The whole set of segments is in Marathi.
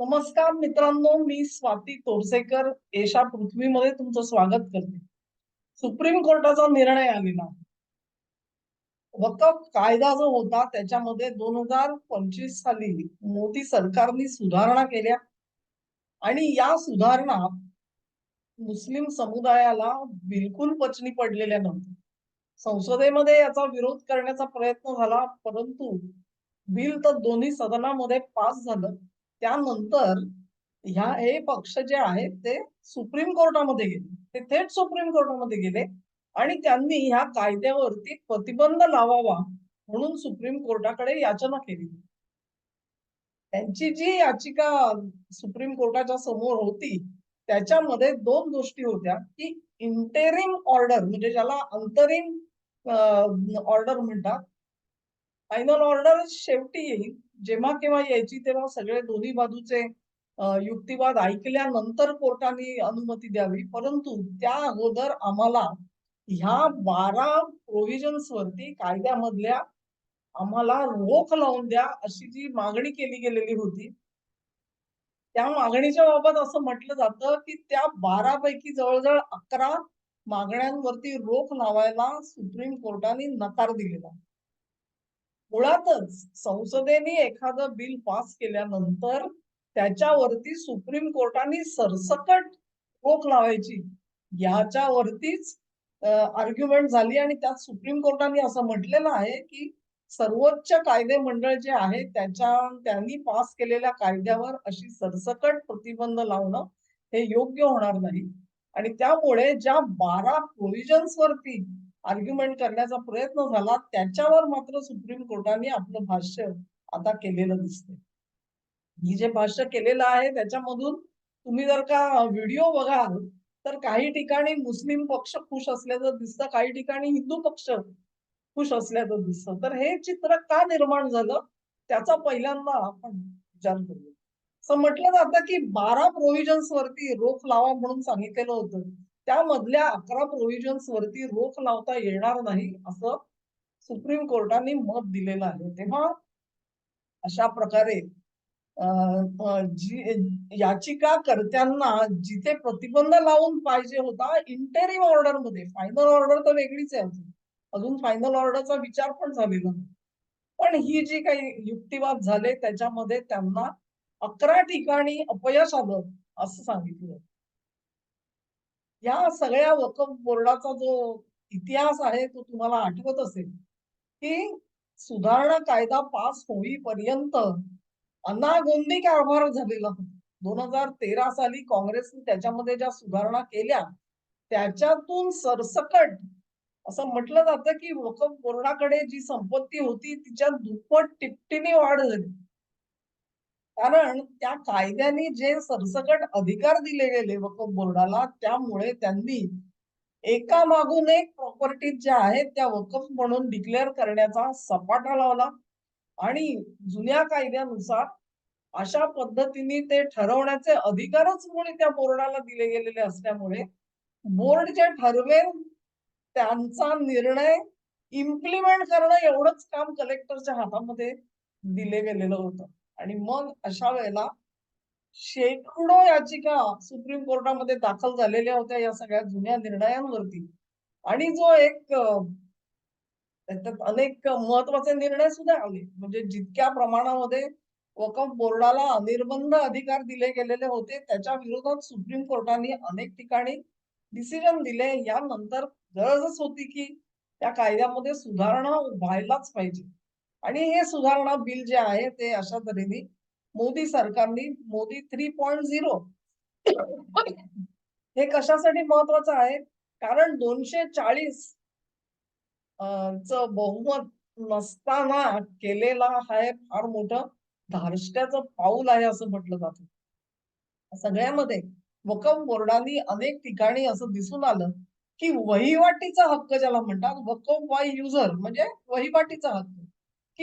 नमस्कार मित्रांनो मी स्वाती तोरसेकर एशा पृथ्वीमध्ये तुमचं स्वागत करते. सुप्रीम कोर्टाचा निर्णय आलेला. वकफ कायदा जो होता त्याच्यामध्ये दोन हजार पंचवीस साली मोदी सरकारने सुधारणा केल्या. आणि या सुधारणा मुस्लिम समुदायाला बिलकुल पचनी पडलेल्या नव्हत्या. संसदेमध्ये याचा विरोध करण्याचा प्रयत्न झाला परंतु बिल तर दोन्ही सदनामध्ये पास झालं. त्यानंतर ह्या हे पक्ष जे आहेत ते सुप्रीम कोर्टामध्ये गेले. ते थेट सुप्रीम कोर्टामध्ये गेले आणि त्यांनी ह्या कायद्यावरती प्रतिबंध लावावा म्हणून सुप्रीम कोर्टाकडे याचना केली. त्यांची जी याचिका सुप्रीम कोर्टाच्या समोर होती त्याच्यामध्ये दोन गोष्टी होत्या की इंटेरिम ऑर्डर म्हणजे ज्याला अंतरिम ऑर्डर म्हणतात फायनल ऑर्डर शेवटी येईल. जेव्हा केव्हा यायची तेव्हा सगळे दोन्ही बाजूचे युक्तिवाद ऐकल्यानंतर कोर्टाने अनुमती द्यावी. परंतु त्या अगोदर आम्हाला ह्या बारा प्रोव्हिजन्स वरती कायद्यामधल्या आम्हाला रोख लावून द्या अशी जी मागणी केली गेलेली होती. त्या मागणीच्या बाबत असं म्हटलं जातं की त्या बारा पैकी जवळजवळ अकरा मागण्यांवरती रोख लावायला सुप्रीम कोर्टाने नकार दिलेला. मुळातच संसदेने एखादं बिल पास केल्यानंतर त्याच्यावरती सुप्रीम कोर्टाने सरसकट रोख लावायची. याच्यावरतीच आर्ग्युमेंट झाली आणि त्यात सुप्रीम कोर्टाने असं म्हटलेलं आहे की सर्वोच्च कायदे मंडळ जे आहे त्याच्या त्यांनी पास केलेल्या कायद्यावर अशी सरसकट प्रतिबंध लावणं हे योग्य होणार नाही. आणि त्यामुळे ज्या बारा प्रोव्हिजन्स वरती आर्ग्युमेंट करण्याचा प्रयत्न झाला त्याच्यावर मात्र सुप्रीम कोर्टाने आपलं भाष्य आता केलेलं दिसते ही जे भाष्य केलेलं आहे त्याच्यामधून तुम्ही जर का व्हिडिओ बघाल तर काही ठिकाणी मुस्लिम पक्ष खुश असल्याचं दिसतं काही ठिकाणी हिंदू पक्ष खुश असल्याचं दिसतं. तर हे चित्र का निर्माण झालं त्याचा पहिल्यांदा आपण विचार करूया. असं म्हटलं जातं की बारा प्रोव्हिजन्स वरती रोख लावा म्हणून सांगितलेलं होतं. त्यामधल्या अकरा प्रोव्हिजन्स वरती रोख लावता येणार नाही असं सुप्रीम कोर्टाने मत दिलेलं आहे. तेव्हा अशा प्रकारे याचिका याचिकाकर्त्यांना जिथे प्रतिबंध लावून पाहिजे होता इंटेरिम ऑर्डरमध्ये फायनल ऑर्डर तर वेगळीच आहे अजून. अजून फायनल ऑर्डरचा विचार पण झालेला नाही. पण ही जी काही युक्तिवाद झाले त्याच्यामध्ये त्यांना अकरा ठिकाणी अपयश आलं असं सांगितलं. या सगळ्या वकफ बोर्डाचा जो इतिहास आहे तो तुम्हाला आठवत असेल की सुधारणा कायदा पास होईपर्यंत अनागोंदी कारभार झालेला होता. दोन हजार तेरा साली काँग्रेसने त्याच्यामध्ये ज्या सुधारणा केल्या त्याच्यातून सरसकट असं म्हटलं जातं की वकफ बोर्डाकडे जी संपत्ती होती तिच्या दुप्पट टिपटीने वाढ झाली. कारण त्या कायद्याने जे सरसकट अधिकार दिले गेले वकफ बोर्डाला त्यामुळे त्यांनी एका मागून एक प्रॉपर्टीज ज्या आहेत त्या वकफ म्हणून डिक्लेअर करण्याचा सपाटा लावला. आणि जुन्या कायद्यानुसार अशा पद्धतीने ते ठरवण्याचे अधिकारच मुळे त्या बोर्डाला दिले गेलेले असल्यामुळे बोर्ड जे ठरवेल त्यांचा निर्णय इम्प्लिमेंट करणं एवढंच काम कलेक्टरच्या हातामध्ये दिले गेलेलं होतं. आणि मग अशा वेळेला शेकडो याचिका सुप्रीम कोर्टामध्ये दाखल झालेल्या होत्या या सगळ्या जुन्या निर्णयांवरती. आणि जो एक अनेक महत्त्वाचे निर्णय सुद्धा आले. म्हणजे जितक्या प्रमाणामध्ये वकफ बोर्डाला अनिर्बंध अधिकार दिले गेलेले होते त्याच्या विरोधात सुप्रीम कोर्टाने अनेक ठिकाणी डिसिजन दिले. यानंतर गरजच होती की त्या कायद्यामध्ये सुधारणा व्हायलाच पाहिजे. आणि हे सुधारणा बिल जे आहे ते अशा तऱ्हेने मोदी सरकारने मोदी थ्री पॉइंट झिरो हे कशासाठी महत्वाचं आहे? कारण दोनशे चाळीस च बहुमत नसताना केलेला हा फार मोठं धारष्ट्याचं पाऊल आहे असं म्हटलं जात. सगळ्यामध्ये वकफ बोर्डाने अनेक ठिकाणी असं दिसून आलं की वहिवाटीचा हक्क ज्याला म्हणतात वकफ बाय युजर म्हणजे वहिवाटीचा हक्क.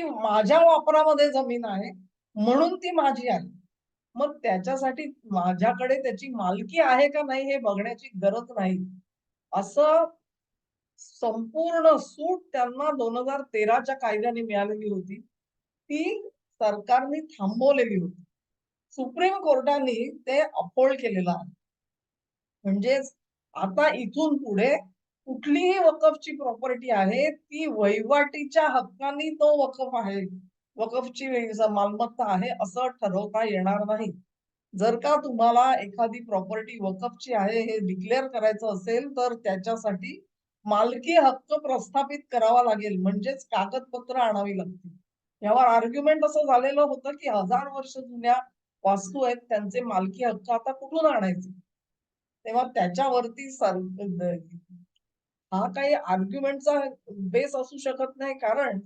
की माझ्या वापरामध्ये जमीन आहे म्हणून ती माझी आहे. मग त्याच्यासाठी माझ्याकडे त्याची मालकी आहे का नाही हे बघण्याची गरज नाही. असं संपूर्ण सूट त्यांना दोन हजार तेराच्या कायद्याने मिळालेली होती. ती सरकारने थांबवलेली होती. सुप्रीम कोर्टाने ते अपोल्ड केलेलं आहे. म्हणजेच आता इथून पुढे कुठलीही वकफची प्रॉपर्टी आहे ती वहिवाटीच्या हक्काने तो वकफ आहे. वकफची मालमत्ता आहे असं ठरवता येणार नाही. जर का तुम्हाला एखादी प्रॉपर्टी वकफची आहे हे डिक्लेअर करायचं असेल तर त्याच्यासाठी मालकी हक्क प्रस्थापित करावा लागेल म्हणजेच कागदपत्र आणावी लागतील. यावर आर्ग्युमेंट असं झालेलं होतं की हजार वर्ष जुन्या वास्तू आहेत त्यांचे मालकी हक्क आता कुठून आणायचे? तेव्हा त्याच्यावरती सर हा काही आर्ग्युमेंटचा बेस असू शकत नाही कारण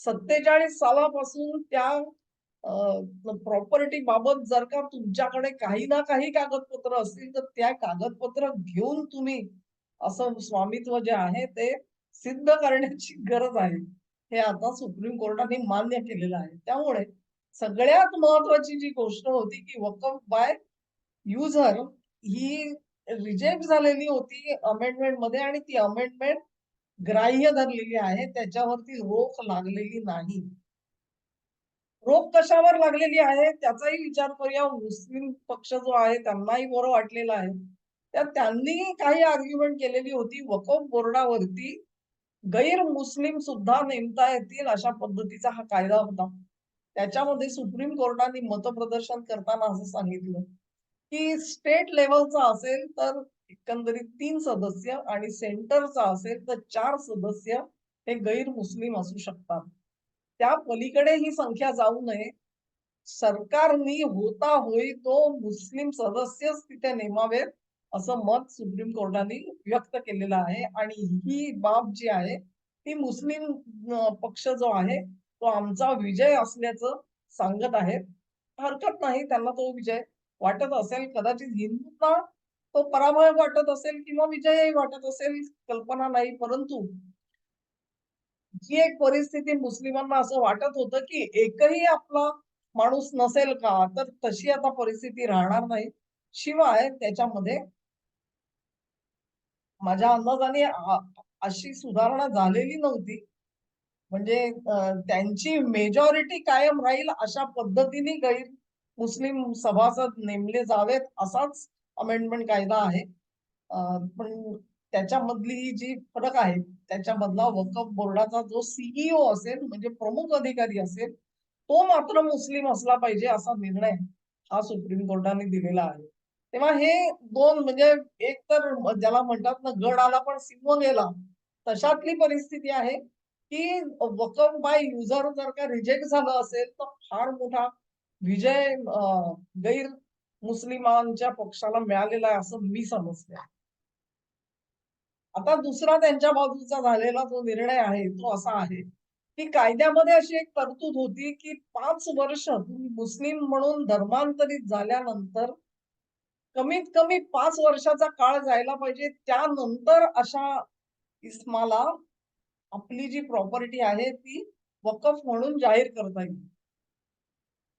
सत्तेचाळीस सालापासून त्या प्रॉपर्टी बाबत जर का तुमच्याकडे काही ना काही कागदपत्र असतील तर त्या कागदपत्र घेऊन तुम्ही असं स्वामित्व जे आहे ते सिद्ध करण्याची गरज आहे. हे आता सुप्रीम कोर्टाने मान्य केलेलं आहे. त्यामुळे सगळ्यात महत्वाची जी गोष्ट होती की वकफ बाय युजर ही रिजेक्ट झालेली होती अमेंडमेंटमध्ये आणि ती अमेंडमेंट ग्राह्य धरलेली आहे. त्याच्यावरती रोख लागलेली नाही. रोख कशावर लागलेली आहे? त्याचाही विचार करूया. मुस्लिम पक्ष जो आहे त्यांनाही बरं वाटलेलं आहे. तर त्यांनी काही आर्ग्युमेंट केलेली होती. वकफ बोर्डावरती गैर मुस्लिम सुद्धा नेमता येतील अशा पद्धतीचा हा कायदा होता. त्याच्यामध्ये सुप्रीम कोर्टाने मतप्रदर्शन करताना असं सांगितलं. की स्टेट लेवलचा असेल तर एकंदरीत तीन सदस्य आणि सेंटरचा असेल तर चार सदस्य हे गैर मुस्लिम असू शकतात. त्या पलीकडे ही संख्या जाऊ नये. सरकारनी होता होई तो मुस्लिम सदस्यच तिथे नेमावेत असं मत सुप्रीम कोर्टाने व्यक्त केलेलं आहे. आणि ही बाब जी आहे ती मुस्लिम पक्ष जो आहे तो आमचा विजय असल्याचं सांगत आहेत. हरकत नाही त्यांना तो विजय. वाटत असेल कदाचित हिंदूंना तो पराभव वाटत असेल किंवा विजयही वाटत असेल कल्पना नाही. परंतु जी एक परिस्थिती मुस्लिमांना असं वाटत होतं की एकही आपला माणूस नसेल का तर तशी आता परिस्थिती राहणार नाही. शिवाय त्याच्यामध्ये माझ्या अंदाजाने अशी सुधारणा झालेली नव्हती. म्हणजे त्यांची मेजॉरिटी कायम राहील अशा पद्धतीने गैर मुस्लिम सभासद नेमले जावेत असाच अमेंडमेंट कायदा आहे. पण त्याच्यामधली जी फरक आहे त्याच्यामधला वकफ बोर्डाचा जो सीईओ असेल म्हणजे प्रमुख अधिकारी असेल तो मात्र मुस्लिम असला पाहिजे असा निर्णय हा सुप्रीम कोर्टाने दिलेला आहे. तेव्हा हे दोन म्हणजे एक तर ज्याला म्हणतात ना गड आला पण सिंह गेला तशातली परिस्थिती आहे की वकफ बाय युजर जर का रिजेक्ट झालं असेल तर फार मोठा विजय गैर मुस्लिमांच्या पक्षाला मिळालेला आहे असं मी समजते. आता दुसरा त्यांच्या बाजूचा झालेला जो निर्णय आहे तो असा आहे की कायद्यामध्ये अशी एक तरतूद होती की पाच वर्ष तुम्ही मुस्लिम म्हणून धर्मांतरित झाल्यानंतर कमीत कमी पाच वर्षाचा काळ जायला पाहिजे. त्यानंतर अशा इस्माला आपली जी प्रॉपर्टी आहे ती वकफ म्हणून जाहीर करता येईल.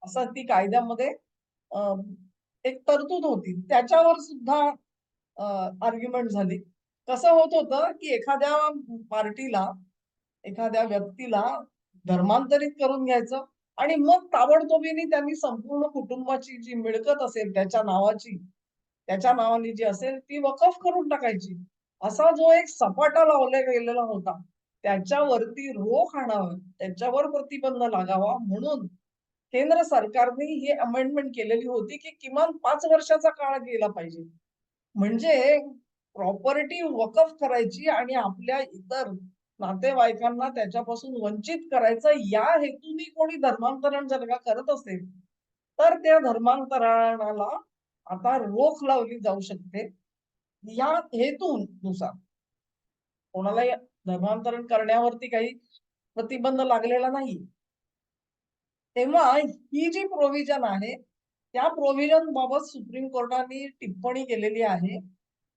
असं ती कायद्यामध्ये एक तरतूद होती. त्याच्यावर सुद्धा आर्ग्युमेंट झाली. कसं होत होतं की एखाद्या पार्टीला एखाद्या व्यक्तीला धर्मांतरित करून घ्यायचं आणि मग ताबडतोबीने त्यांनी संपूर्ण कुटुंबाची जी मिळकत असेल त्याच्या नावाची त्याच्या नावाने जी असेल ती वकफ करून टाकायची. असा जो एक सपाटा लावला गेलेला होता त्याच्यावरती रोख आणावं त्याच्यावर प्रतिबंध लागावा म्हणून केंद्र सरकारने ही अमेंडमेंट केलेली होती की किमान पाच वर्षाचा काळ गेला पाहिजे. म्हणजे प्रॉपर्टी वकफ करायची आणि आपल्या इतर नातेवाईकांना त्याच्यापासून वंचित करायचं या हेतूने कोणी धर्मांतरण जर का करत असेल तर त्या धर्मांतरणाला आता रोख लावली जाऊ शकते. या हेतूनुसार कोणाला धर्मांतरण करण्यावरती काही प्रतिबंध लागलेला नाही. तेव्हा ही जी प्रोव्हिजन आहे त्या प्रोव्हिजन बाबत सुप्रीम कोर्टाने टिप्पणी केलेली आहे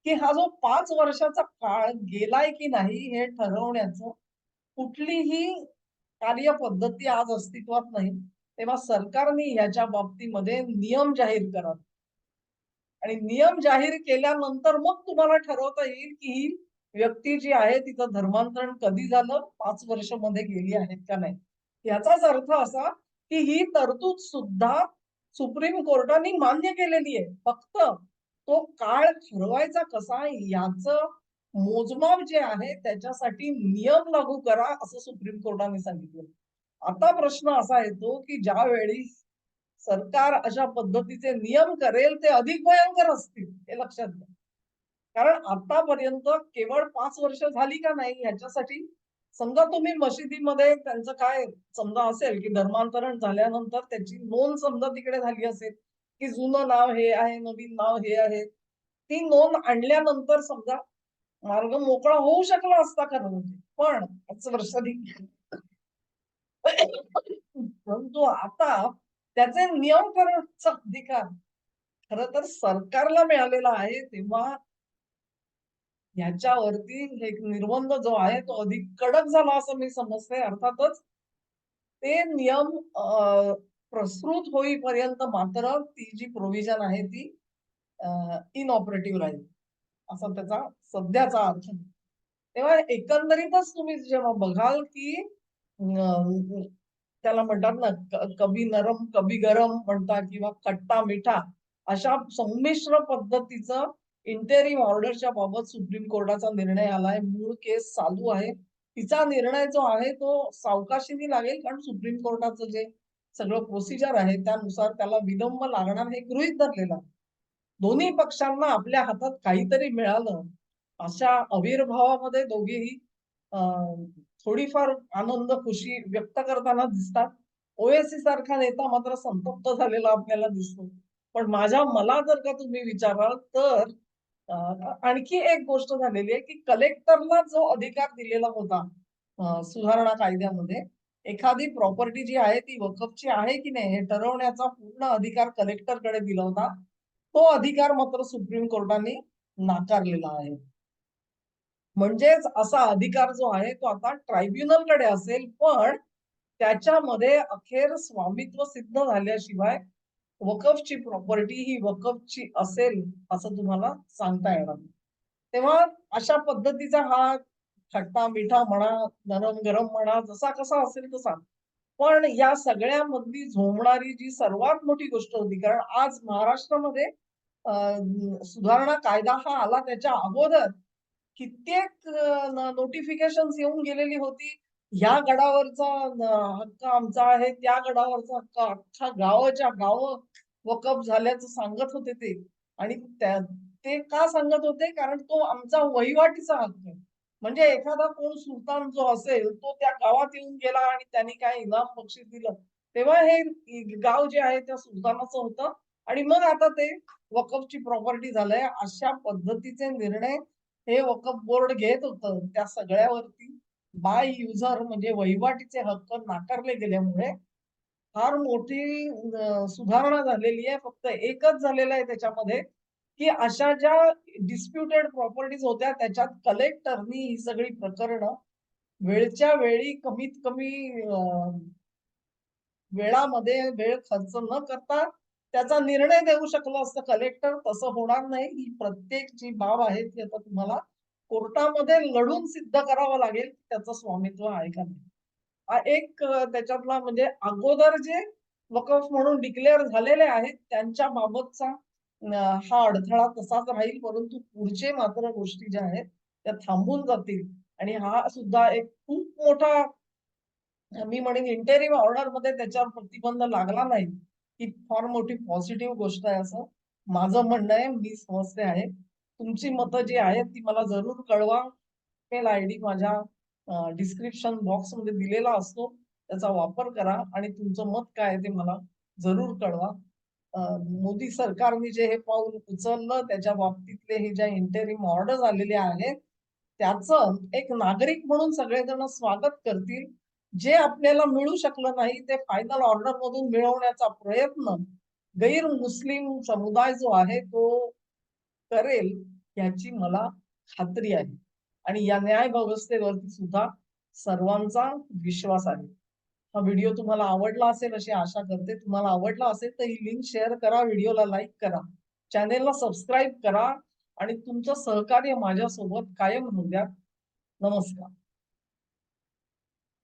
की हा जो पाच वर्षाचा काळ गेलाय की नाही हे ठरवण्याचं कुठलीही कार्यपद्धती आज अस्तित्वात नाही तेव्हा सरकारने याच्या बाबतीमध्ये नियम जाहीर करावे. आणि नियम जाहीर केल्यानंतर मग तुम्हाला ठरवता येईल की ही व्यक्ती जी आहे तिचं धर्मांतरण कधी झालं पाच वर्षमध्ये गेली आहेत का नाही. याचाच अर्थ असा की ही तरतूद सुद्धा सुप्रीम कोर्टाने मान्य केलेली आहे. फक्त तो काळ ठरवायचा कसा याच मोजमाप जे आहे त्याच्यासाठी नियम लागू करा असं सुप्रीम कोर्टाने सांगितलं. आता प्रश्न असा येतो की ज्यावेळी सरकार अशा पद्धतीचे नियम करेल ते अधिक भयंकर असतील हे लक्षात घ्या. कारण आतापर्यंत केवळ पाच वर्ष झाली का नाही ह्याच्यासाठी समजा तुम्ही मशिदीमध्ये त्यांचं काय समजा असेल की धर्मांतरण झाल्यानंतर त्याची नोंद समजा तिकडे झाली असेल की जुनं नाव हे आहे नवीन नाव हे आहे ती नोंद आणल्यानंतर समजा मार्ग मोकळा होऊ शकला असता खरं म्हणजे. पण पाच वर्षांनी परंतु आता त्याचे नियम करण्याचा अधिकार खर तर सरकारला मिळालेला आहे तेव्हा ह्याच्यावरती एक निर्बंध जो आहे तो अधिक कडक झाला असं मी समजते. अर्थातच ते नियम प्रस्तुत होईपर्यंत मात्र ती जी प्रोव्हिजन आहे ती इनऑपरेटिव्ह राहील. असा त्याचा सध्याचा अर्थ. तेव्हा एकंदरीतच तुम्ही जेव्हा बघाल की त्याला म्हणतात ना कभी नरम कभी गरम म्हणता किंवा खट्टा मिठा अशा संमिश्र पद्धतीचं इंटेरिम ऑर्डरच्या बाबत सुप्रीम कोर्टाचा निर्णय आलाय. मूळ केस चालू आहे. तिचा निर्णय जो आहे तो सावकाशीने लागेल कारण सुप्रीम कोर्टाचं जे सगळं प्रोसिजर आहे त्यानुसार त्याला विलंब लागणार हे गृहित धरलेलं दोन्ही पक्षांना आपल्या हातात काहीतरी मिळालं. अशा आविर्भावामध्ये दोघेही थोडीफार आनंद खुशी व्यक्त करताना दिसतात. ओएससी सारखा नेता मात्र संतप्त झालेला आपल्याला दिसतो. पण माझ्या मला जर का तुम्ही विचाराल तर आणखी एक गोष्ट झालेली आहे की कलेक्टरला जो अधिकार दिलेला होता सुधारणा कायद्यामध्ये एखादी प्रॉपर्टी जी आहे ती वकफची आहे की नाही हे ठरवण्याचा पूर्ण अधिकार कलेक्टरकडे दिला होता तो अधिकार मात्र सुप्रीम कोर्टाने नाकारलेला आहे. म्हणजेच असा अधिकार जो आहे तो आता ट्रायब्युनलकडे असेल पण त्याच्यामध्ये अखेर स्वामित्व सिद्ध झाल्याशिवाय वकफची प्रॉपर्टी ही वकफची असेल असं तुम्हाला सांगता येणार. तेव्हा अशा पद्धतीचा हा खट्टा मिठा म्हणा नरम गरम म्हणा जसा कसा असेल तसा. पण या सगळ्यामधली झोंबणारी जी सर्वात मोठी गोष्ट होती कारण आज महाराष्ट्रामध्ये सुधारणा कायदा हा आला त्याच्या अगोदर कित्येक नोटिफिकेशन येऊन गेलेली होती. ह्या गडावरचा हक्क आमचा आहे त्या गडावरचा हक्क अख्खा गावाच्या गाव वकफ झाल्याचं सांगत होते ते. आणि ते का सांगत होते? कारण तो आमचा वहिवाटीचा हक्क म्हणजे एखादा कोण सुलतान जो असेल तो त्या गावात येऊन गेला आणि त्यांनी काय इनाम बक्षीस दिलं तेव्हा हे गाव जे आहे त्या सुलतानाचं होतं. आणि मग आता ते वकफची प्रॉपर्टी झालंय. अशा पद्धतीचे निर्णय हे वकफ बोर्ड घेत होतं त्या सगळ्यावरती. बाय युजर म्हणजे वहिवाटीचे हक्क नाकारले गेल्यामुळे फार मोठी सुधारणा झालेली आहे. फक्त एकच झालेलं आहे त्याच्यामध्ये की अशा ज्या डिस्प्युटेड प्रॉपर्टीज होत्या त्याच्यात कलेक्टरनी ही सगळी प्रकरणं वेळच्या वेळी कमीत कमी वेळामध्ये वेळ खर्च न करता त्याचा निर्णय देऊ शकलो असतं कलेक्टर तसं होणार नाही. ही प्रत्येकची बाब आहे ती आता तुम्हाला कोर्टामध्ये लढून सिद्ध करावं लागेल त्याचं स्वामित्व आहे का नाही? हा एक त्याच्यातला म्हणजे अगोदर जे वकफ म्हणून डिक्लेअर झालेले आहेत त्यांच्या बाबतचा हा अडथळा तसाच राहील परंतु पुढचे मात्र गोष्टी ज्या आहेत त्या थांबून जातील. आणि हा सुद्धा एक खूप मोठा मी म्हणेन इंटेरिम ऑर्डरमध्ये त्याच्यावर प्रतिबंध लागला नाही. ही फार मोठी पॉझिटिव्ह गोष्ट आहे असं माझं म्हणणं आहे मी समजते आहे. तुमची मतं जी आहेत ती मला जरूर कळवा. मेल आय डी माझ्या डिस्क्रिप्शन बॉक्समध्ये दिलेला असतो. त्याचा वापर करा आणि तुमचं मत काय ते मला जरूर कळवा. मोदी सरकारने जे हे पाऊल उचललं त्याच्या बाबतीतले हे ज्या इंटेरिम ऑर्डर आलेले आहेत त्याचं एक नागरिक म्हणून सगळेजण स्वागत करतील. जे आपल्याला मिळू शकलं नाही ते फायनल ऑर्डर मधून मिळवण्याचा प्रयत्न गैर मुस्लिम समुदाय जो आहे तो करेल याची मला खात्री आहे. आणि या न्याय व्यवस्थेवरती सुद्धा सर्वांचा विश्वास आहे. हा व्हिडिओ तुम्हाला आवडला असेल अशी आशा करते. तुम्हाला आवडला असेल तर ही लिंक शेअर करा व्हिडिओला लाईक करा. चॅनेलला सबस्क्राईब करा आणि तुमचं सहकार्य माझ्यासोबत कायम होऊ द्या. नमस्कार.